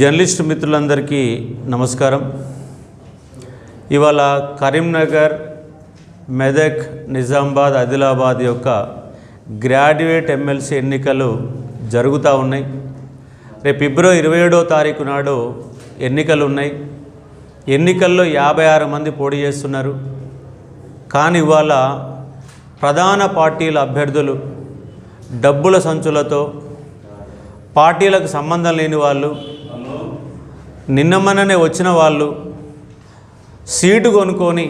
Journalist మిత్రులందరికీ నమస్కారం. ఇవాళ కరీంనగర్ మెదక్ నిజామాబాద్ ఆదిలాబాద్ యొక్క గ్రాడ్యుయేట్ ఎమ్మెల్సీ ఎన్నికలు జరుగుతూ ఉన్నాయి. రేపు ఫిబ్రవరి ఇరవై ఏడో తారీఖు నాడు ఎన్నికలు ఉన్నాయి ఎన్నికల్లో యాభై ఆరు మంది పోటీ చేస్తున్నారు. కానీ ఇవాళ ప్రధాన పార్టీల అభ్యర్థులు డబ్బుల సంచులతో పార్టీలకు సంబంధం లేని వాళ్ళు నిన్న వచ్చిన వాళ్ళు సీటు కొనుక్కొని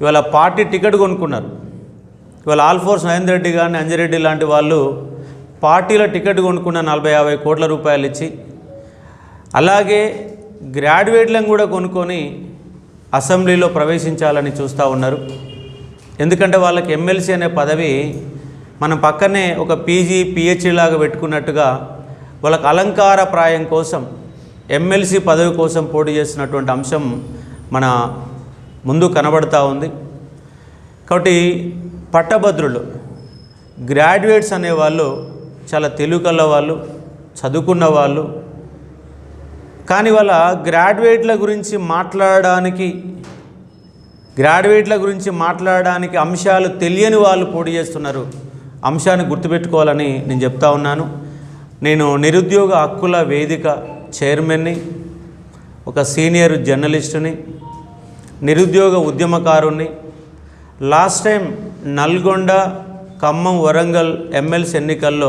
ఇవాళ పార్టీ టికెట్ కొనుక్కున్నారు. ఇవాళ ఆల్ఫోర్స్ నరేంద్ర రెడ్డి కానీ అంజిరెడ్డి లాంటి వాళ్ళు పార్టీల టికెట్ కొనుక్కున్న నలభై యాభై కోట్ల రూపాయలు ఇచ్చి అలాగే గ్రాడ్యుయేట్లను కూడా కొనుక్కొని అసెంబ్లీలో ప్రవేశించాలని చూస్తూ ఉన్నారు. ఎందుకంటే వాళ్ళకి ఎమ్మెల్సీ అనే పదవి మనం పక్కనే ఒక పీజీ పిహెచ్డీ లాగా పెట్టుకున్నట్టుగా వాళ్ళకి అలంకార ప్రాయం కోసం ఎమ్మెల్సీ పదవి కోసం పోటీ చేస్తున్నటువంటి అంశం మన ముందు కనబడతా ఉంది. కాబట్టి పట్టభద్రులు గ్రాడ్యుయేట్స్ అనేవాళ్ళు చాలా తెలుగుల వాళ్ళు చదువుకున్న వాళ్ళు. కానీ వాళ్ళ గ్రాడ్యుయేట్ల గురించి మాట్లాడడానికి గ్రాడ్యుయేట్ల గురించి మాట్లాడడానికి అంశాలు తెలియని వాళ్ళు పోటీ చేస్తున్నారు. అంశాన్ని గుర్తుపెట్టుకోవాలని నేను చెప్తా ఉన్నాను. నేను నిరుద్యోగ హక్కుల వేదిక చైర్మన్ని ఒక సీనియర్ జర్నలిస్టుని నిరుద్యోగ ఉద్యమకారుణ్ణి. Last time Nalgonda Khammam Warangal MLC ఎన్నికల్లో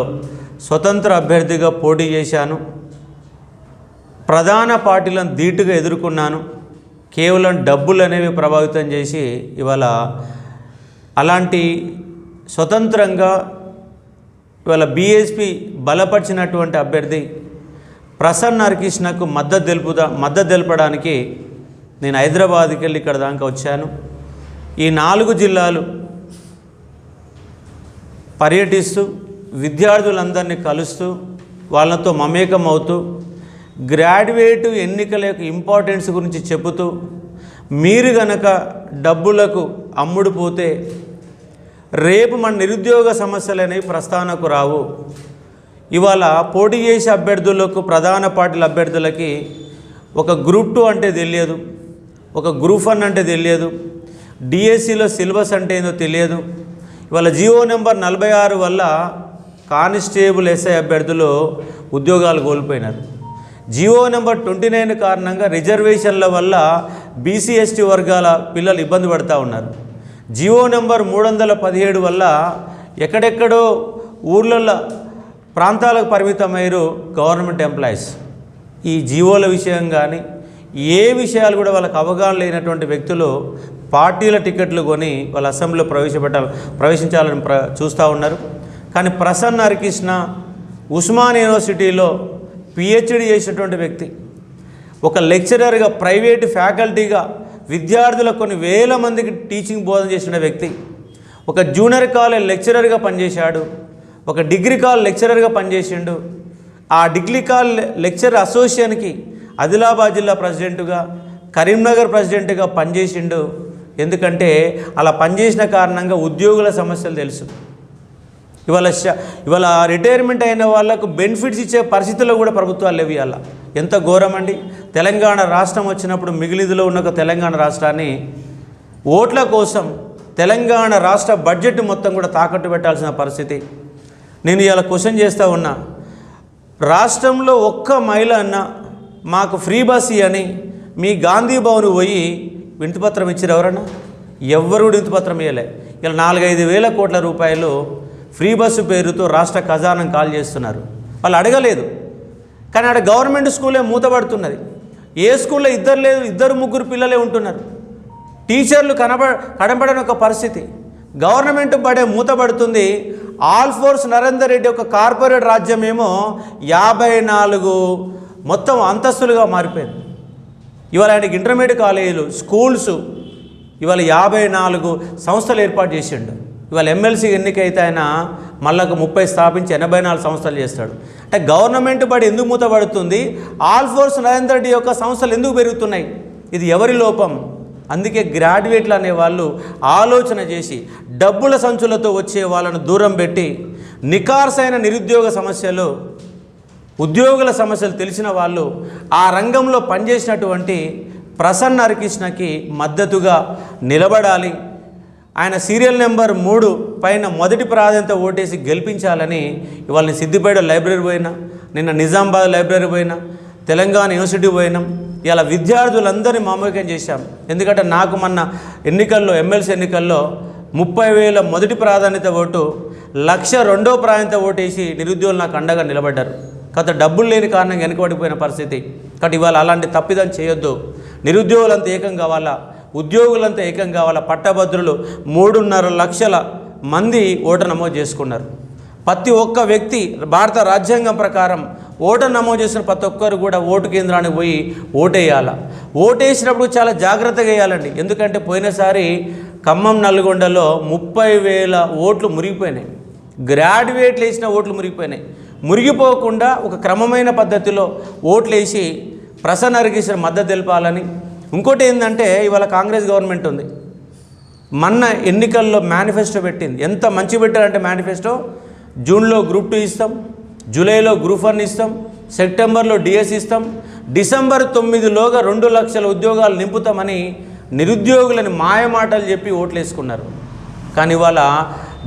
స్వతంత్ర అభ్యర్థిగా పోటీ చేశాను. ప్రధాన పార్టీలను ధీటుగా ఎదుర్కొన్నాను. కేవలం డబ్బులు అనేవి ప్రభావితం చేసి ఇవాళ అలాంటి స్వతంత్రంగా ఇవాళ బీఎస్పీ బలపరిచినటువంటి అభ్యర్థి ప్రసన్న హరికృష్ణకు మద్దతు తెలుపుదా మద్దతు తెలపడానికి నేను హైదరాబాద్కి వెళ్ళి ఇక్కడ దాకా వచ్చాను. ఈ నాలుగు జిల్లాలు పర్యటిస్తూ విద్యార్థులందరినీ కలుస్తూ వాళ్ళతో మమేకం అవుతూ గ్రాడ్యుయేట్ ఎన్నికల యొక్క ఇంపార్టెన్స్ గురించి చెబుతూ మీరు గనక డబ్బులకు అమ్ముడుపోతే రేపు మన నిరుద్యోగ సమస్యలు అనేవి ప్రస్థానకు రావు. ఇవాళ పోటీ చేసే అభ్యర్థులకు ప్రధాన పార్టీల అభ్యర్థులకి ఒక గ్రూప్ టూ అంటే తెలియదు ఒక గ్రూప్ వన్ అంటే తెలియదు డిఎస్సిలో సిలబస్ అంటే ఏందో తెలియదు ఇవాళ జియో నెంబర్ నలభై ఆరు వల్ల కానిస్టేబుల్ ఎస్ఐ అభ్యర్థులు ఉద్యోగాలు కోల్పోయినారు. G O number twenty nine కారణంగా రిజర్వేషన్ల వల్ల బీసీ ఎస్టీ వర్గాల పిల్లలు ఇబ్బంది పడుతూ ఉన్నారు. జియో నెంబర్ మూడు వందల పదిహేడు వల్ల ఎక్కడెక్కడో ఊర్లలో ప్రాంతాలకు పరిమితమయ్యారు గవర్నమెంట్ ఎంప్లాయీస్. ఈ జియోల విషయం కానీ ఏ విషయాలు కూడా వాళ్ళకి అవగాహన లేనటువంటి వ్యక్తులు పార్టీల టికెట్లు కొని వాళ్ళు అసెంబ్లీలో ప్రవేశపెట్టాలి ప్రవేశించాలని ప్ర చూస్తూ ఉన్నారు. కానీ ప్రసన్న హరికృష్ణ ఉస్మాన్ యూనివర్సిటీలో పిహెచ్డి చేసినటువంటి వ్యక్తి. ఒక లెక్చరర్గా ప్రైవేటు ఫ్యాకల్టీగా విద్యార్థులకు కొన్ని వేల మందికి టీచింగ్ బోధన చేసిన వ్యక్తి. ఒక జూనియర్ కాలేజ్ లెక్చరర్గా పనిచేశాడు. ఒక డిగ్రీ కాలేజ్ లెక్చరర్గా పనిచేసిండు. ఆ డిగ్రీ కాలేజ్ లెక్చరర్ అసోసియేషన్కి ఆదిలాబాద్ జిల్లా ప్రెసిడెంట్గా కరీంనగర్ ప్రెసిడెంట్గా పనిచేసిండు. ఎందుకంటే అలా పనిచేసిన కారణంగా ఉద్యోగుల సమస్యలు తెలుసు. ఇవాళ ఇవాళ రిటైర్మెంట్ అయిన వాళ్ళకు బెనిఫిట్స్ ఇచ్చే పరిస్థితుల్లో కూడా ప్రభుత్వాలు లేవు ఇవాళ. ఎంత ఘోరం అండి తెలంగాణ రాష్ట్రం వచ్చినప్పుడు మిగిలిదిలో ఉన్న ఒక తెలంగాణ రాష్ట్రాన్ని ఓట్ల కోసం తెలంగాణ రాష్ట్ర బడ్జెట్ మొత్తం కూడా తాకట్టు పెట్టాల్సిన పరిస్థితి. నేను ఇలా క్వశ్చన్ చేస్తూ ఉన్నా. రాష్ట్రంలో ఒక్క మహిళ అన్న మాకు ఫ్రీ బస్ అని మీ గాంధీ భవన్ పోయి వింతిపత్రం ఇచ్చారు ఎవరన్నా? ఎవ్వరు కూడా వింతిపత్రం ఇవ్వలే ఇలా నాలుగైదు వేల కోట్ల రూపాయలు ఫ్రీ బస్సు పేరుతో రాష్ట్ర ఖజానం కాల్ చేస్తున్నారు. వాళ్ళు అడగలేదు. కానీ ఆడ గవర్నమెంట్ స్కూలే మూతపడుతున్నది. ఏ స్కూల్లో ఇద్దరు లేదు ఇద్దరు ముగ్గురు పిల్లలే ఉంటున్నారు. టీచర్లు కనబ కనబడని ఒక పరిస్థితి. గవర్నమెంట్ బడే మూతపడుతుంది. ఆల్ ఫోర్స్ నరేందర్ రెడ్డి ఒక కార్పొరేట్ రాజ్యమేమో యాభై నాలుగు మొత్తం అంతస్తులుగా మారిపోయింది. ఇవాళ ఆయనకి ఇంటర్మీడియట్ కాలేజీలు స్కూల్స్ ఇవాళ యాభై నాలుగు సంస్థలు ఏర్పాటు చేసిండు. ఇవాళ ఎమ్మెల్సీ ఎన్నికైతే ఆయన మళ్ళీ ఒక ముప్పై స్థాపించి ఎనభై నాలుగు సంస్థలు చేస్తాడు. అంటే గవర్నమెంట్ బడి ఎందుకు మూతపడుతుంది ఆల్ ఫోర్స్ నరేంద్ర రెడ్డి యొక్క సంస్థలు ఎందుకు పెరుగుతున్నాయి? ఇది ఎవరి లోపం? అందుకే గ్రాడ్యుయేట్లు అనే వాళ్ళు ఆలోచన చేసి డబ్బుల సంచులతో వచ్చే వాళ్ళను దూరం పెట్టి నికార్సైన నిరుద్యోగ సమస్యలు ఉద్యోగుల సమస్యలు తెలిసిన వాళ్ళు ఆ రంగంలో పనిచేసినటువంటి ప్రసన్న హరికృష్ణకి మద్దతుగా నిలబడాలి. ఆయన సీరియల్ నెంబర్ మూడు పైన మొదటి ప్రాధాన్యత ఓటేసి గెలిపించాలని ఇవాళ సిద్దిపేట లైబ్రరీ పోయినా నిన్న నిజామాబాద్ లైబ్రరీ పోయినా తెలంగాణ యూనివర్సిటీ పోయినాం ఇలా విద్యార్థులందరినీ మామూలుకం చేశాం. ఎందుకంటే నాకు మొన్న ఎన్నికల్లో ఎమ్మెల్సీ ఎన్నికల్లో ముప్పై వేల మొదటి ప్రాధాన్యత ఓటు లక్ష రెండో ప్రాధాన్యత ఓటేసి నిరుద్యోగులు నాకు అండగా నిలబడ్డారు. కాకపోతే డబ్బులు లేని కారణంగా వెనుకబడిపోయిన పరిస్థితి. కాబట్టి ఇవాళ అలాంటి తప్పిదం చేయొద్దు. నిరుద్యోగులంతా ఏకం కావాలా? ఉద్యోగులంతా ఏకం కావాలా? పట్టభద్రులు మూడున్నర లక్షల మంది ఓటు నమోదు చేసుకున్నారు. ప్రతి ఒక్క వ్యక్తి భారత రాజ్యాంగం ప్రకారం ఓటు నమోదు చేసిన ప్రతి ఒక్కరు కూడా ఓటు కేంద్రానికి పోయి ఓటేయాల. ఓటేసినప్పుడు చాలా జాగ్రత్తగా వేయాలండి. ఎందుకంటే పోయినసారి ఖమ్మం నల్గొండలో ముప్పై వేల ఓట్లు మురిగిపోయినాయి. గ్రాడ్యుయేట్లు వేసిన ఓట్లు మురిగిపోయినాయి. మురిగిపోకుండా ఒక క్రమమైన పద్ధతిలో ఓట్లు వేసి ప్రసన్న హరికృష్ణ మద్దతు తెలపాలని. ఇంకోటి ఏంటంటే ఇవాళ కాంగ్రెస్ గవర్నమెంట్ ఉంది. మొన్న ఎన్నికల్లో మేనిఫెస్టో పెట్టింది. ఎంత మంచి పెట్టారంటే మేనిఫెస్టో? జూన్లో గ్రూప్ టూ ఇస్తాం జూలైలో గ్రూప్ వన్ ఇస్తాం సెప్టెంబర్లో డిఎస్ ఇస్తాం డిసెంబర్ తొమ్మిదిలోగా రెండు లక్షల ఉద్యోగాలు నింపుతామని నిరుద్యోగులని మాయమాటలు చెప్పి ఓట్లు వేసుకున్నారు కానీ ఇవాళ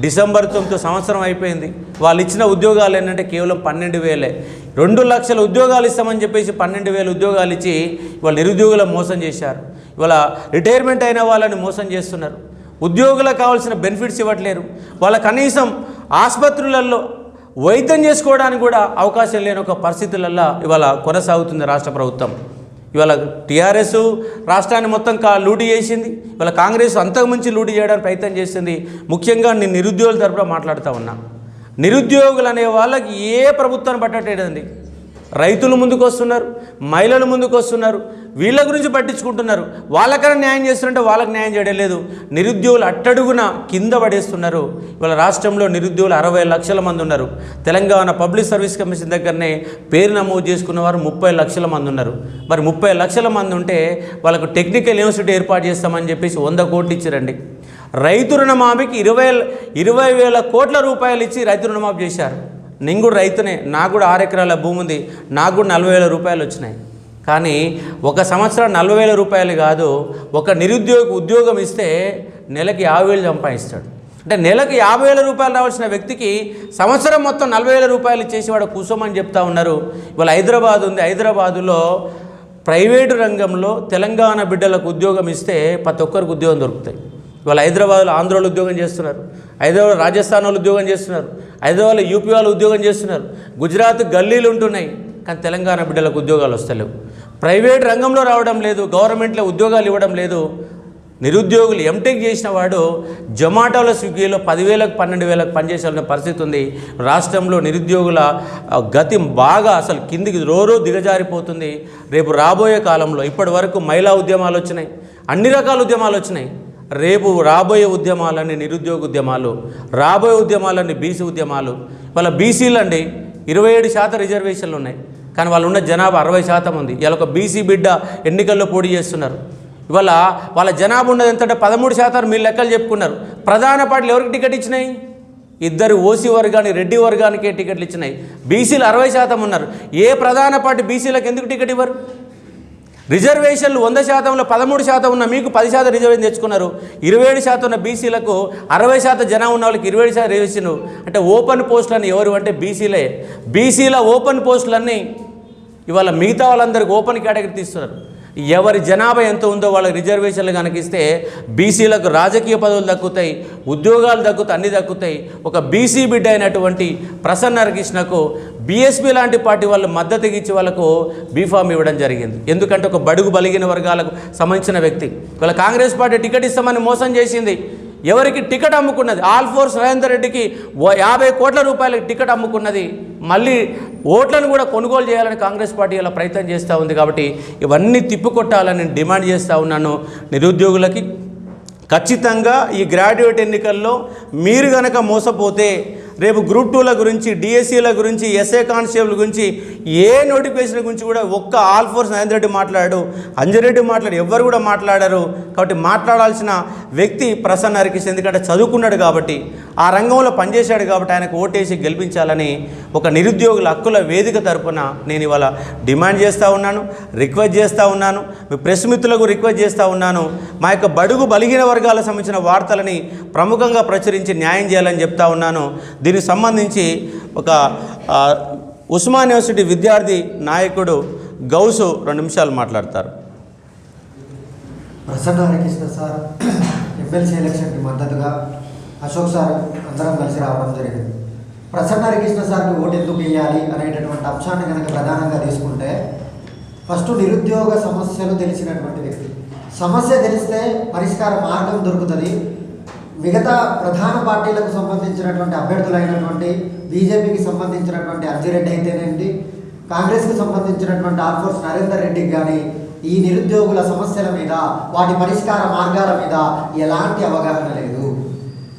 డిసెంబర్ తొమ్మిది సంవత్సరం అయిపోయింది. వాళ్ళు ఇచ్చిన ఉద్యోగాలు ఏంటంటే కేవలం పన్నెండు వేలే. రెండు లక్షల ఉద్యోగాలు ఇస్తామని చెప్పేసి పన్నెండు వేల ఉద్యోగాలు ఇచ్చి ఇవాళ నిరుద్యోగులను మోసం చేశారు. ఇవాళ రిటైర్మెంట్ అయిన వాళ్ళని మోసం చేస్తున్నారు. ఉద్యోగులకు కావాల్సిన బెనిఫిట్స్ ఇవ్వట్లేరు. వాళ్ళ కనీసం ఆసుపత్రులలో వైద్యం చేసుకోవడానికి కూడా అవకాశం లేని ఒక పరిస్థితులల్లో ఇవాళ కొనసాగుతుంది రాష్ట్ర ప్రభుత్వం. ఇవాళ టీఆర్ఎస్ రాష్ట్రాన్ని మొత్తం కా లూటీ చేసింది. ఇవాళ కాంగ్రెస్ అంతకుమించి లూటీ చేయడానికి ప్రయత్నం చేసింది. ముఖ్యంగా నేను నిరుద్యోగుల తరపున మాట్లాడుతూ ఉన్నా. నిరుద్యోగులు అనే వాళ్ళకి ఏ ప్రభుత్వాన్ని పట్టట్లేదండి. రైతులు ముందుకు వస్తున్నారు మహిళలు ముందుకు వస్తున్నారు వీళ్ళ గురించి పట్టించుకుంటున్నారు. వాళ్ళకన్నా న్యాయం చేస్తుంటే వాళ్ళకి న్యాయం చేయడం లేదు. నిరుద్యోగులు అట్టడుగున కింద పడేస్తున్నారు. ఇవాళ రాష్ట్రంలో నిరుద్యోగులు అరవై లక్షల మంది ఉన్నారు. తెలంగాణ పబ్లిక్ సర్వీస్ కమిషన్ దగ్గరనే పేరు నమోదు చేసుకున్న వారు ముప్పై లక్షల మంది ఉన్నారు. మరి ముప్పై లక్షల మంది ఉంటే వాళ్ళకు టెక్నికల్ యూనివర్సిటీ ఏర్పాటు చేస్తామని చెప్పేసి వంద కోట్లు ఇచ్చారండి. రైతు రుణమాఫీకి ఇరవై ఇరవై వేల కోట్ల రూపాయలు ఇచ్చి రైతు రుణమాఫీ చేశారు. నేను కూడా రైతునే నాకు కూడా ఆరు ఎకరాల భూమి ఉంది నాకు కూడా నలభై వేల రూపాయలు వచ్చినాయి. కానీ ఒక సంవత్సరం నలభై వేల రూపాయలు కాదు ఒక నిరుద్యోగి ఉద్యోగం ఇస్తే నెలకి యాభై వేలు సంపాదిస్తాడు. అంటే నెలకు యాభై వేల రూపాయలు రావాల్సిన వ్యక్తికి సంవత్సరం మొత్తం నలభై వేల రూపాయలు చేసేవాడు వాడు కూసోమని చెప్తా ఉన్నారు. ఇవాళ హైదరాబాద్ ఉంది హైదరాబాదులో ప్రైవేటు రంగంలో తెలంగాణ బిడ్డలకు ఉద్యోగం ఇస్తే ప్రతి ఒక్కరికి ఉద్యోగం దొరుకుతాయి. ఇవాళ హైదరాబాద్లో ఆంధ్రలో ఉద్యోగం చేస్తున్నారు హైదరాబాద్ రాజస్థాన్లో ఉద్యోగం చేస్తున్నారు హైదరాబాద్లో యూపీ వాళ్ళు ఉద్యోగం చేస్తున్నారు. గుజరాత్ గల్లీలు ఉంటున్నాయి. కానీ తెలంగాణ బిడ్డలకు ఉద్యోగాలు వస్తలేవు. ప్రైవేట్ రంగంలో రావడం లేదు. గవర్నమెంట్లో ఉద్యోగాలు ఇవ్వడం లేదు. నిరుద్యోగులు ఎంటెక్ చేసిన వాడు జొమాటోలో స్విగ్గీలో పదివేలకు పన్నెండు వేలకు పనిచేసాల్సిన పరిస్థితి ఉంది. రాష్ట్రంలో నిరుద్యోగుల గతి బాగా అసలు కిందికి రోజు దిగజారిపోతుంది. రేపు రాబోయే కాలంలో ఇప్పటి వరకు మహిళా ఉద్యమాలు వచ్చినాయి. అన్ని రకాల ఉద్యమాలు వచ్చినాయి. రేపు రాబోయే ఉద్యమాలన్నీ నిరుద్యోగ ఉద్యమాలు రాబోయే ఉద్యమాలన్నీ బీసీ ఉద్యమాలు. వాళ్ళ బీసీలు అండి ఇరవై ఏడు శాతం రిజర్వేషన్లు ఉన్నాయి. కానీ వాళ్ళు ఉన్న జనాభా అరవై శాతం ఉంది. ఇలా ఒక బీసీ బిడ్డ ఎన్నికల్లో పోటీ చేస్తున్నారు. ఇవాళ వాళ్ళ జనాభా ఉన్నది ఎంతంటే పదమూడు శాతం మీరు లెక్కలు చెప్పుకున్నారు. ప్రధాన పార్టీలు ఎవరికి టికెట్ ఇచ్చినాయి? ఇద్దరు ఓసీ వర్గాన్ని రెడ్డి వర్గానికే టికెట్లు ఇచ్చినాయి. బీసీలు అరవై శాతం ఉన్నారు. ఏ ప్రధాన పార్టీ బీసీలకు ఎందుకు టికెట్ ఇవ్వరు? రిజర్వేషన్లు వంద శాతంలో పదమూడు శాతం ఉన్న మీకు పది శాతం రిజర్వేషన్ తెచ్చుకున్నారు. ఇరవై ఏడు శాతం ఉన్న బీసీలకు అరవై శాతం జనం ఉన్న వాళ్ళకి ఇరవై ఏడు శాతం రిజర్వేషన్ అంటే ఓపెన్ పోస్టులని ఎవరు అంటే బీసీలే. బీసీల ఓపెన్ పోస్టులన్నీ ఇవాళ మిగతా వాళ్ళందరికీ ఓపెన్ కేటగిరీ తీస్తున్నారు. ఎవరి జనాభా ఎంత ఉందో వాళ్ళకి రిజర్వేషన్లు కనుక ఇస్తే బీసీలకు రాజకీయ పదవులు దక్కుతాయి ఉద్యోగాలు దక్కుతాయి అన్నీ దక్కుతాయి. ఒక బీసీ బిడ్డ అయినటువంటి ప్రసన్న కృష్ణకు బీఎస్పీ లాంటి పార్టీ వాళ్ళు మద్దతు ఇచ్చి వాళ్ళకు బీఫామ్ ఇవ్వడం జరిగింది. ఎందుకంటే ఒక బడుగు బలిగిన వర్గాలకు సంబంధించిన వ్యక్తి. వాళ్ళ కాంగ్రెస్ పార్టీ టికెట్ ఇస్తామని మోసం చేసింది. ఎవరికి టికెట్ అమ్ముకున్నది? ఆల్ ఫోర్ నరేందర్ రెడ్డికి ఓ యాభై కోట్ల రూపాయలకి టికెట్ అమ్ముకున్నది. మళ్ళీ ఓట్లను కూడా కొనుగోలు చేయాలని కాంగ్రెస్ పార్టీ ఇలా ప్రయత్నం చేస్తూ ఉంది కాబట్టి ఇవన్నీ తిప్పికొట్టాలని నేను డిమాండ్ చేస్తూ ఉన్నాను నిరుద్యోగులకి. ఖచ్చితంగా ఈ గ్రాడ్యుయేట్ ఎన్నికల్లో మీరు గనక మోసపోతే రేపు గ్రూప్ టూల గురించి డిఎస్సీల గురించి ఎస్ఏ కానిస్టేబుల్ గురించి ఏ నోటిఫికేషన్ గురించి కూడా ఒక్క ఆల్ ఫోర్స్ నరేంద్ర రెడ్డి మాట్లాడాడు. అంజరెడ్డి మాట్లాడు ఎవ్వరు కూడా మాట్లాడారు. కాబట్టి మాట్లాడాల్సిన వ్యక్తి ప్రసన్న హరికృష్ణ. ఎందుకంటే చదువుకున్నాడు కాబట్టి ఆ రంగంలో పనిచేశాడు కాబట్టి ఆయనకు ఓటేసి గెలిపించాలని ఒక నిరుద్యోగుల హక్కుల వేదిక తరపున నేను ఇవాళ డిమాండ్ చేస్తూ ఉన్నాను రిక్వెస్ట్ చేస్తూ ఉన్నాను మీ ప్రెస్ మిత్రులకు రిక్వెస్ట్ చేస్తూ ఉన్నాను. మా యొక్క బడుగు బలిగిన వర్గాలకు సంబంధించిన వార్తలని ప్రముఖంగా ప్రచురించి న్యాయం చేయాలని చెప్తా ఉన్నాను. దీనికి సంబంధించి ఒక ఉస్మాన్ యూనివర్సిటీ విద్యార్థి నాయకుడు గౌసు రెండు నిమిషాలు మాట్లాడతారు. ప్రసన్న హరికృష్ణ సార్ ఎమ్మెల్సీ ఎలక్షన్కి మద్దతుగా అశోక్ సార్ అందరం కలిసి రావడం జరిగింది. ప్రసన్న హరికృష్ణ సార్కి ఓటు ఎందుకు వేయాలి అనేటటువంటి అంశాన్ని కనుక ప్రధానంగా తీసుకుంటే ఫస్ట్ నిరుద్యోగ సమస్యలు తెలిసినటువంటి వ్యక్తి. సమస్య తెలిస్తే పరిష్కార మార్గం దొరుకుతుంది. మిగతా ప్రధాన పార్టీలకు సంబంధించినటువంటి అభ్యర్థులైనటువంటి బీజేపీకి సంబంధించినటువంటి అర్జిరెడ్డి అయితేనేంటి కాంగ్రెస్కి సంబంధించినటువంటి ఆల్ఫోర్స్ నరేందర్ రెడ్డికి కానీ ఈ నిరుద్యోగుల సమస్యల మీద వాటి పరిష్కార మార్గాల మీద ఎలాంటి అవగాహన లేదు.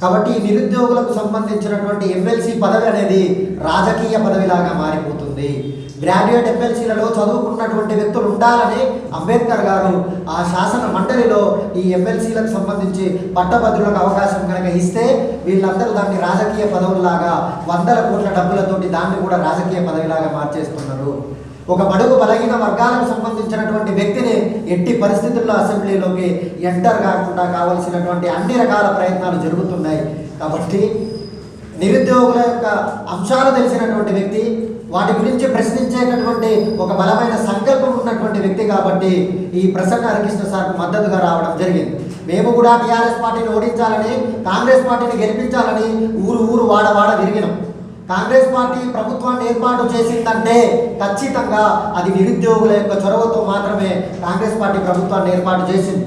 కాబట్టి ఈ నిరుద్యోగులకు సంబంధించినటువంటి ఎమ్మెల్సీ పదవి అనేది రాజకీయ పదవిలాగా మారిపోతుంది. గ్రాడ్యుయేట్ ఎమ్మెల్సీలలో చదువుకున్నటువంటి వ్యక్తులు ఉండాలని అంబేద్కర్ గారు ఆ శాసన మండలిలో ఈ ఎమ్మెల్సీలకు సంబంధించి పట్టభద్రులకు అవకాశం కనుక ఇస్తే వీళ్ళందరూ దాన్ని రాజకీయ పదవుల్లాగా వందల కోట్ల డబ్బులతోటి దాన్ని కూడా రాజకీయ పదవిలాగా మార్చేస్తున్నారు. ఒక బడుగు బలహీన వర్గాలకు సంబంధించినటువంటి వ్యక్తిని ఎట్టి పరిస్థితుల్లో అసెంబ్లీలోకి ఎంటర్ కాకుండా కావలసినటువంటి అన్ని రకాల ప్రయత్నాలు జరుగుతున్నాయి. కాబట్టి నిరుద్యోగుల యొక్క అంశాలు తెలిసినటువంటి వ్యక్తి వాటి గురించి ప్రశ్నించేటటువంటి ఒక బలమైన సంకల్పం ఉన్నటువంటి వ్యక్తి కాబట్టి ఈ ప్రసన్న హరికృష్ణ సార్కు మద్దతుగా రావడం జరిగింది. మేము కూడా టీఆర్ఎస్ పార్టీని ఓడించాలని కాంగ్రెస్ పార్టీని గెలిపించాలని ఊరు ఊరు వాడ వాడ తిరిగినాం కాంగ్రెస్ పార్టీ ప్రభుత్వాన్ని ఏర్పాటు చేసిందంటే ఖచ్చితంగా అది నిరుద్యోగుల యొక్క చొరవతో మాత్రమే కాంగ్రెస్ పార్టీ ప్రభుత్వాన్ని ఏర్పాటు చేసింది.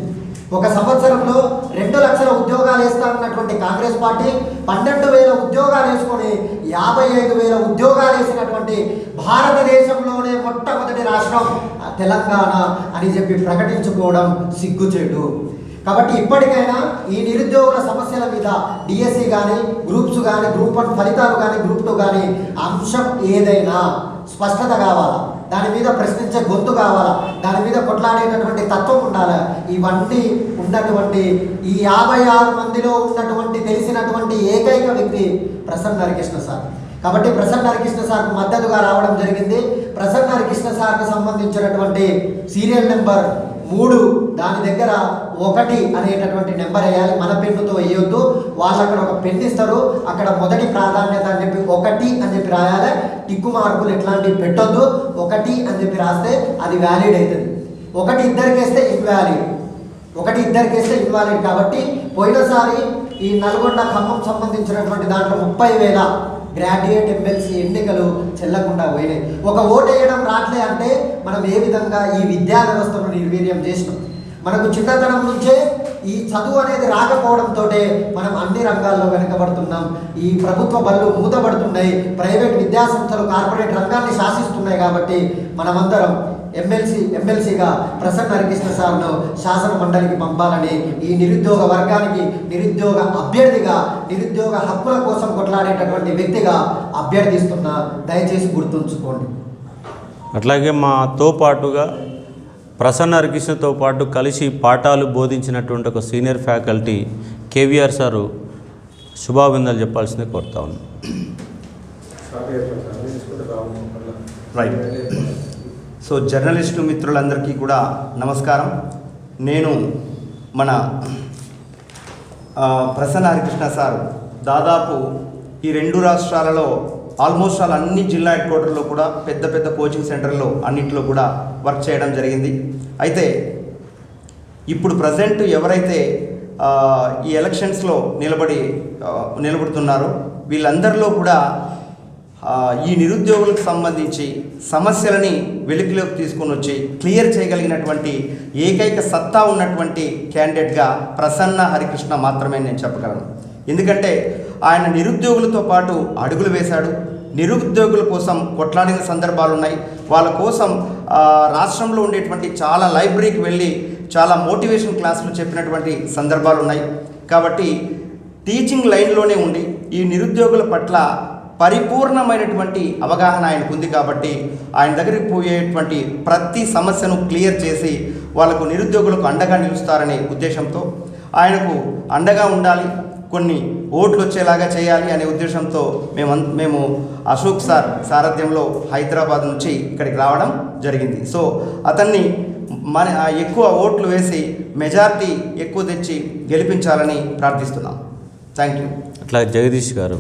ఒక సంవత్సరంలో రెండు లక్షల ఉద్యోగాలు వేస్తానన్నటువంటి కాంగ్రెస్ పార్టీ పన్నెండు వేల ఉద్యోగాలు వేసుకొని యాభై ఐదు వేల ఉద్యోగాలు వేసినటువంటి భారతదేశంలోనే మొట్టమొదటి రాష్ట్రం తెలంగాణ అని చెప్పి ప్రకటించుకోవడం సిగ్గుచేటు. కాబట్టి ఇప్పటికైనా ఈ నిరుద్యోగుల సమస్యల మీద డిఎస్సి కానీ గ్రూప్స్ కానీ గ్రూప్ వన్ ఫలితాలు కానీ గ్రూప్ టూ కానీ అంశం ఏదైనా స్పష్టత కావాలా? దాని మీద ప్రశ్నించే గొంతు కావాలా? దాని మీద కొట్లాడేటటువంటి తత్వం ఉండాలి? ఇవన్నీ ఉన్నటువంటి ఈ యాభై ఆరు మందిలో ఉన్నటువంటి తెలిసినటువంటి ఏకైక వ్యక్తి ప్రసన్న హరికృష్ణ సార్. కాబట్టి ప్రసన్న హరికృష్ణ సార్కు మద్దతుగా రావడం జరిగింది. ప్రసన్న హరికృష్ణ సార్కు సంబంధించినటువంటి సీరియల్ నెంబర్ మూడు దాని దగ్గర ఒకటి అనేటటువంటి నెంబర్ వేయాలి. మన పెన్నుతో వేయొద్దు. వాళ్ళు అక్కడ ఒక పెన్ ఇస్తారు. అక్కడ మొదటి ప్రాధాన్యత అని చెప్పి ఒకటి అని చెప్పి రాయాలి. టిక్కు మార్కులు ఎట్లాంటివి పెట్టొద్దు. ఒకటి అని చెప్పి రాస్తే అది వ్యాలిడ్ అవుతుంది. ఒకటి ఇద్దరికి వేస్తే ఇన్వాలిడ్ ఒకటి ఇద్దరికి వేస్తే ఇన్వాలిడ్ కాబట్టి పోయినసారి ఈ నల్గొండ ఖమ్మం సంబంధించినటువంటి దాంట్లో ముప్పై వేల గ్రాడ్యుయేట్ ఎమ్మెల్సీ ఎన్నికలు చెల్లకుండా పోయినాయి. ఒక ఓటు వేయడం రాట్లే అంటే మనం ఏ విధంగా ఈ విద్యా వ్యవస్థను నిర్వీర్యం చేసినాం? మనకు చిన్నతనం నుంచే ఈ చదువు అనేది రాకపోవడంతో మనం అన్ని రంగాల్లో వెనకబడుతున్నాం. ఈ ప్రభుత్వ బళ్ళు మూతబడుతున్నాయి ప్రైవేట్ విద్యాసంస్థలు కార్పొరేట్ రంగాన్ని శాసిస్తున్నాయి కాబట్టి మనమందరం ఎమ్మెల్సీ ఎమ్మెల్సీగా ప్రసన్న హరికృష్ణ సార్ను శాసన మండలికి పంపాలని ఈ నిరుద్యోగ వర్గానికి నిరుద్యోగ అభ్యర్థిగా నిరుద్యోగ హక్కుల కోసం కొట్లాడేటటువంటి వ్యక్తిగా అభ్యర్థిస్తున్నా దయచేసి గుర్తుంచుకోండి. అట్లాగే మాతో పాటుగా ప్రసన్న హరికృష్ణతో పాటు కలిసి పాఠాలు బోధించినటువంటి ఒక సీనియర్ ఫ్యాకల్టీ కేవీఆర్ సారు శుభాభిందాలు చెప్పాల్సిందే కోరుతా ఉన్నాను రైట్ సో జర్నలిస్టు మిత్రులందరికీ కూడా నమస్కారం. నేను మన ప్రసన్న హరికృష్ణ సార్ దాదాపు ఈ రెండు రాష్ట్రాలలో ఆల్మోస్ట్ ఆల్ అన్ని జిల్లా హెడ్ క్వార్టర్లో కూడా పెద్ద పెద్ద కోచింగ్ సెంటర్లో అన్నింటిలో కూడా వర్క్ చేయడం జరిగింది. అయితే ఇప్పుడు ప్రజెంట్ ఎవరైతే ఈ ఎలక్షన్స్లో నిలబడి నిలబడుతున్నారో వీళ్ళందరిలో కూడా ఈ నిరుద్యోగులకు సంబంధించి సమస్యలని వెలుగులోకి తీసుకొని వచ్చి క్లియర్ చేయగలిగినటువంటి ఏకైక సత్తా ఉన్నటువంటి క్యాండిడేట్గా ప్రసన్న హరికృష్ణ మాత్రమే నేను చెప్పగలను. ఎందుకంటే ఆయన నిరుద్యోగులతో పాటు అడుగులు వేశాడు. నిరుద్యోగుల కోసం కొట్లాడిన సందర్భాలు ఉన్నాయి వాళ్ళ కోసం రాష్ట్రంలో ఉండేటువంటి చాలా లైబ్రరీకి వెళ్ళి చాలా మోటివేషన్ క్లాసులు చెప్పినటువంటి సందర్భాలు ఉన్నాయి కాబట్టి టీచింగ్ లైన్లోనే ఉండి ఈ నిరుద్యోగుల పట్ల పరిపూర్ణమైనటువంటి అవగాహన ఆయనకు ఉంది కాబట్టి ఆయన దగ్గరికి పోయేటువంటి ప్రతి సమస్యను క్లియర్ చేసి వాళ్ళకు నిరుద్యోగులకు అండగా నిలుస్తారనే ఉద్దేశంతో ఆయనకు అండగా ఉండాలి. కొన్ని ఓట్లు వచ్చేలాగా చేయాలి అనే ఉద్దేశంతో మేము మేము అశోక్ సార్ సారథ్యంలో హైదరాబాద్ నుంచి ఇక్కడికి రావడం జరిగింది. సో అతన్ని మన ఎక్కువ ఓట్లు వేసి మెజార్టీ ఎక్కువ తెచ్చి గెలిపించాలని ప్రార్థిస్తున్నాం. Thank you. అట్లా జగదీష్ గారు